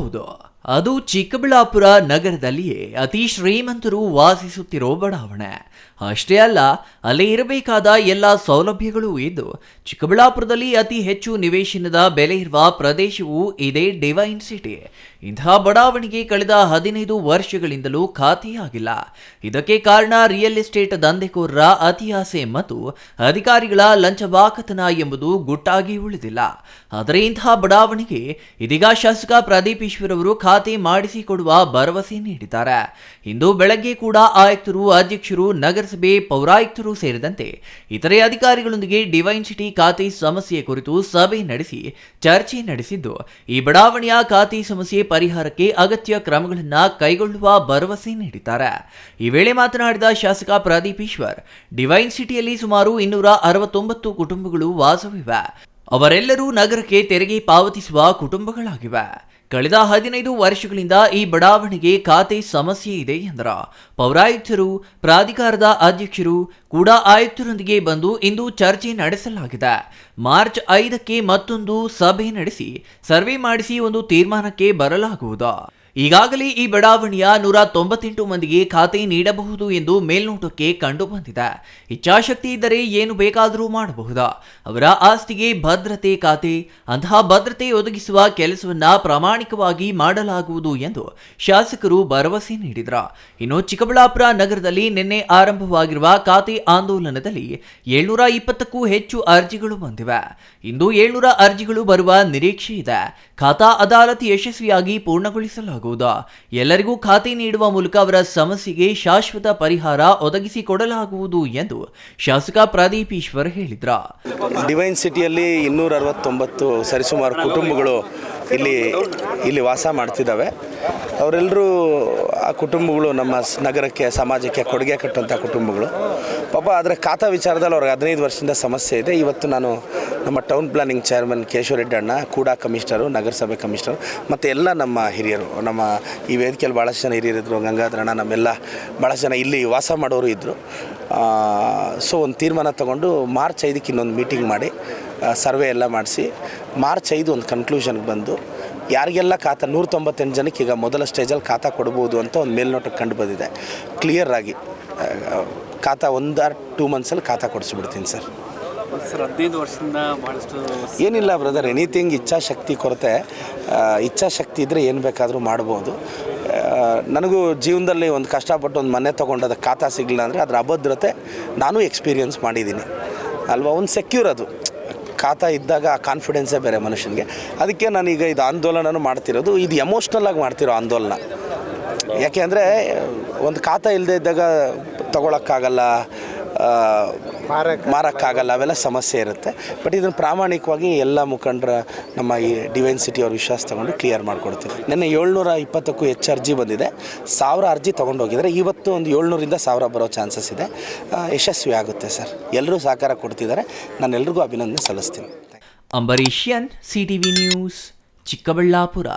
どうぞ ಅದು ಚಿಕ್ಕಬಳ್ಳಾಪುರ ನಗರದಲ್ಲಿಯೇ ಅತಿ ಶ್ರೀಮಂತರು ವಾಸಿಸುತ್ತಿರೋ ಬಡಾವಣೆ. ಅಷ್ಟೇ ಅಲ್ಲ, ಅಲ್ಲಿ ಇರಬೇಕಾದ ಎಲ್ಲ ಸೌಲಭ್ಯಗಳೂ ಇದ್ದು, ಚಿಕ್ಕಬಳ್ಳಾಪುರದಲ್ಲಿ ಅತಿ ಹೆಚ್ಚು ನಿವೇಶನದ ಬೆಲೆ ಇರುವ ಪ್ರದೇಶವೂ ಇದೇ ಡಿವೈನ್ ಸಿಟಿ. ಇಂತಹ ಬಡಾವಣೆಗೆ ಕಳೆದ ಹದಿನೈದು ವರ್ಷಗಳಿಂದಲೂ ಖಾತೆಯಾಗಿಲ್ಲ. ಇದಕ್ಕೆ ಕಾರಣ ರಿಯಲ್ ಎಸ್ಟೇಟ್ ದಂಧೆಕೋರರ ಅತಿಯಾಸೆ ಮತ್ತು ಅಧಿಕಾರಿಗಳ ಲಂಚಬಾಕತನ ಎಂಬುದು ಗುಟ್ಟಾಗಿ ಉಳಿದಿಲ್ಲ. ಆದರೆ ಇಂತಹ ಬಡಾವಣೆಗೆ ಇದೀಗ ಶಾಸಕ ಪ್ರದೀಪ್ ಈಶ್ವರ್ ಅವರು ಖಾತೆ ಮಾಡಿಸಿಕೊಡುವ ಭರವಸೆ ನೀಡಿದ್ದಾರೆ. ಇಂದು ಬೆಳಗ್ಗೆ ಕೂಡ ಆಯುಕ್ತರು, ಅಧ್ಯಕ್ಷರು, ನಗರಸಭೆ ಪೌರಾಯುಕ್ತರು ಸೇರಿದಂತೆ ಇತರೆ ಅಧಿಕಾರಿಗಳೊಂದಿಗೆ ಡಿವೈನ್ ಸಿಟಿ ಖಾತೆ ಸಮಸ್ಯೆ ಕುರಿತು ಸಭೆ ನಡೆಸಿ ಚರ್ಚೆ ನಡೆಸಿದ್ದು, ಈ ಬಡಾವಣೆಯ ಖಾತೆ ಸಮಸ್ಯೆ ಪರಿಹಾರಕ್ಕೆ ಅಗತ್ಯ ಕ್ರಮಗಳನ್ನು ಕೈಗೊಳ್ಳುವ ಭರವಸೆ ನೀಡಿದ್ದಾರೆ. ಈ ವೇಳೆ ಮಾತನಾಡಿದ ಶಾಸಕ ಪ್ರದೀಪ್ ಈಶ್ವರ್, ಡಿವೈನ್ ಸಿಟಿಯಲ್ಲಿ ಸುಮಾರು ಇನ್ನೂರ ಅರವತ್ತೊಂಬತ್ತು ಕುಟುಂಬಗಳು ವಾಸವಿವೆ. ಅವರೆಲ್ಲರೂ ನಗರಕ್ಕೆ ತೆರಿಗೆ ಪಾವತಿಸುವ ಕುಟುಂಬಗಳಾಗಿವೆ. ಕಳೆದ ಹದಿನೈದು ವರ್ಷಗಳಿಂದ ಈ ಬಡಾವಣೆಗೆ ಖಾತೆ ಸಮಸ್ಯೆ ಇದೆ ಎಂದರ ಪೌರಾಯುಕ್ತರು, ಪ್ರಾಧಿಕಾರದ ಅಧ್ಯಕ್ಷರು, ಕೂಡ ಆಯುಕ್ತರೊಂದಿಗೆ ಬಂದು ಇಂದು ಚರ್ಚೆ ನಡೆಸಲಾಗಿದೆ. ಮಾರ್ಚ್ ಐದಕ್ಕೆ ಮತ್ತೊಂದು ಸಭೆ ನಡೆಸಿ, ಸರ್ವೆ ಮಾಡಿಸಿ ಒಂದು ತೀರ್ಮಾನಕ್ಕೆ ಬರಲಾಗುವುದು. ಈಗಾಗಲೇ ಈ ಬಡಾವಣೆಯ ನೂರ ತೊಂಬತ್ತೆಂಟು ಮಂದಿಗೆ ಖಾತೆ ನೀಡಬಹುದು ಎಂದು ಮೇಲ್ನೋಟಕ್ಕೆ ಕಂಡು ಬಂದಿದೆ ಇಚ್ಛಾಶಕ್ತಿ ಇದ್ದರೆ ಏನು ಬೇಕಾದರೂ ಮಾಡಬಹುದು. ಅವರ ಆಸ್ತಿಗೆ ಭದ್ರತೆ ಖಾತೆ, ಅಂತಹ ಭದ್ರತೆ ಒದಗಿಸುವ ಕೆಲಸವನ್ನ ಪ್ರಾಮಾಣಿಕವಾಗಿ ಮಾಡಲಾಗುವುದು ಎಂದು ಶಾಸಕರು ಭರವಸೆ ನೀಡಿದರು. ಇನ್ನು ಚಿಕ್ಕಬಳ್ಳಾಪುರ ನಗರದಲ್ಲಿ ನಿನ್ನೆ ಆರಂಭವಾಗಿರುವ ಖಾತೆ ಆಂದೋಲನದಲ್ಲಿ ಏಳ್ನೂರ ಇಪ್ಪತ್ತಕ್ಕೂ ಹೆಚ್ಚು ಅರ್ಜಿಗಳು ಬಂದಿವೆ. ಇಂದು ಏಳ್ನೂರ ಅರ್ಜಿಗಳು ಬರುವ ನಿರೀಕ್ಷೆ ಇದೆ. ಖಾತಾ ಅದಾಲತ್ ಯಶಸ್ವಿಯಾಗಿ ಪೂರ್ಣಗೊಳಿಸಲಾಗುವುದು ಎಲ್ಲರಿಗೂ ಖಾತೆ ನೀಡುವ ಮೂಲಕ ಅವರ ಸಮಸ್ಯೆಗೆ ಶಾಶ್ವತ ಪರಿಹಾರ ಒದಗಿಸಿಕೊಡಲಾಗುವುದು ಎಂದು ಶಾಸಕ ಪ್ರದೀಪ್ ಈಶ್ವರ್ ಹೇಳಿದ್ರ. ಡಿವೈನ್ ಸಿಟಿಯಲ್ಲಿ ಇನ್ನೂರ ಅರವತ್ತೊಂಬತ್ತು ಸರಿಸುಮಾರು ಕುಟುಂಬಗಳು ಇಲ್ಲಿ ಇಲ್ಲಿ ವಾಸ ಮಾಡ್ತಿದ್ದಾವೆ. ಅವರೆಲ್ಲರೂ ಆ ಕುಟುಂಬಗಳು ನಮ್ಮ ನಗರಕ್ಕೆ, ಸಮಾಜಕ್ಕೆ ಕೊಡುಗೆ ಕಟ್ಟುವಂಥ ಕುಟುಂಬಗಳು. ಪಾಪ ಅದರ ಖಾತಾ ವಿಚಾರದಲ್ಲಿ ಅವ್ರಿಗೆ ಹದಿನೈದು ವರ್ಷದಿಂದ ಸಮಸ್ಯೆ ಇದೆ. ಇವತ್ತು ನಾನು ನಮ್ಮ town planning chairman Keshava Reddy ಅಣ್ಣ, ಕೂಡ ಕಮಿಷನರು, ನಗರಸಭೆ ಕಮಿಷನರು, ಮತ್ತು ಎಲ್ಲ ನಮ್ಮ ಹಿರಿಯರು, ನಮ್ಮ ಈ ವೇದಿಕೆಯಲ್ಲಿ ಭಾಳಷ್ಟು ಜನ ಹಿರಿಯರಿದ್ದರು ಗಂಗಾಧರ ಅಣ್ಣ, ನಮ್ಮೆಲ್ಲ ಭಾಳಷ್ಟು ಜನ ಇಲ್ಲಿ ವಾಸ ಮಾಡೋರು ಇದ್ದರು ಸೊ ಒಂದು ತೀರ್ಮಾನ ತಗೊಂಡು ಮಾರ್ಚ್ ಐದಕ್ಕೆ ಇನ್ನೊಂದು ಮೀಟಿಂಗ್ ಮಾಡಿ ಸರ್ವೆ ಎಲ್ಲ ಮಾಡಿಸಿ, ಮಾರ್ಚ್ ಐದು ಒಂದು ಕನ್ಕ್ಲೂಷನ್ಗೆ ಬಂದು ಯಾರಿಗೆಲ್ಲ ಖಾತಾ ನೂರ ತೊಂಬತ್ತೆಂಟು ಜನಕ್ಕೆ ಈಗ ಮೊದಲ ಸ್ಟೇಜಲ್ಲಿ ಖಾತಾ ಕೊಡ್ಬೋದು ಅಂತ ಒಂದು ಮೇಲ್ನೋಟಕ್ಕೆ ಕಂಡು ಬಂದಿದೆ. ಕ್ಲಿಯರ್ ಆಗಿ ಆ, ಖಾತಾ ಒಂದು ಆರ್ ಟೂ ಮಂತ್ಸಲ್ಲಿ ಖಾತಾ ಕೊಡಿಸ್ಬಿಡ್ತೀನಿ ಸರ್. ಸರ್ ಹದಿನೈದು ವರ್ಷದಿಂದ ಭಾಳಷ್ಟು ಏನಿಲ್ಲ ಬ್ರದರ್ ಎನಿಥಿಂಗ್ ಇಚ್ಛಾಶಕ್ತಿ ಕೊರತೆ ಇಚ್ಛಾಶಕ್ತಿ ಇದ್ದರೆ ಏನು ಬೇಕಾದರೂ ಮಾಡ್ಬೋದು. ನನಗೂ ಜೀವನದಲ್ಲಿ ಒಂದು ಕಷ್ಟಪಟ್ಟು ಒಂದು ಮನೆ ತೊಗೊಂಡು ಅದಕ್ಕೆ ಖಾತಾ ಸಿಗಲಿಲ್ಲ ಅಂದರೆ ಅದರ ಅಭದ್ರತೆ ನಾನು ಎಕ್ಸ್ಪೀರಿಯನ್ಸ್ ಮಾಡಿದ್ದೀನಿ. ಅಲ್ವಾ? ಒಂದು ಸೆಕ್ಯೂರ್ ಅದು. ಖಾತಾ ಇದ್ದಾಗ ಆ ಕಾನ್ಫಿಡೆನ್ಸೇ ಬೇರೆ ಮನುಷ್ಯನಿಗೆ. ಅದಕ್ಕೆ ನಾನೀಗ ಇದು ಆಂದೋಲನನೂ ಮಾಡ್ತಿರೋದು. ಇದು ಎಮೋಷ್ನಲ್ ಆಗಿ ಮಾಡ್ತಿರೋ ಆಂದೋಲನ. ಯಾಕೆ ಅಂದರೆ, ಒಂದು ಖಾತಾ ಇಲ್ಲದೆ ಇದ್ದಾಗ ತಗೊಳಕ್ಕಾಗಲ್ಲ ಮಾರಕ್ಕಾಗಲ್ಲ, ಅವೆಲ್ಲ ಸಮಸ್ಯೆ ಇರುತ್ತೆ. ಬಟ್ ಇದನ್ನು ಪ್ರಾಮಾಣಿಕವಾಗಿ ಎಲ್ಲ ಮುಖಂಡರ, ನಮ್ಮ ಈ ಡಿವೈನ್ ಸಿಟಿ ಅವ್ರ ವಿಶ್ವಾಸ ತಗೊಂಡು ಕ್ಲಿಯರ್ ಮಾಡಿಕೊಡ್ತೀವಿ. ನಿನ್ನೆ ಏಳ್ನೂರ ಇಪ್ಪತ್ತಕ್ಕೂ ಹೆಚ್ಚು ಅರ್ಜಿ ಬಂದಿದೆ. ಸಾವಿರ ಅರ್ಜಿ ತೊಗೊಂಡೋಗಿದ್ದಾರೆ ಇವತ್ತು ಒಂದು ಏಳ್ನೂರಿಂದ ಸಾವಿರ ಬರೋ ಚಾನ್ಸಸ್ ಇದೆ. ಯಶಸ್ವಿ ಆಗುತ್ತೆ ಸರ್. ಎಲ್ಲರೂ ಸಹಕಾರ ಕೊಡ್ತಿದ್ದಾರೆ. ನಾನು ಎಲ್ರಿಗೂ ಅಭಿನಂದನೆ ಸಲ್ಲಿಸ್ತೀನಿ. ಅಂಬರೀಷಿಯನ್ ಸಿಟಿವಿ ನ್ಯೂಸ್ ಚಿಕ್ಕಬಳ್ಳಾಪುರ.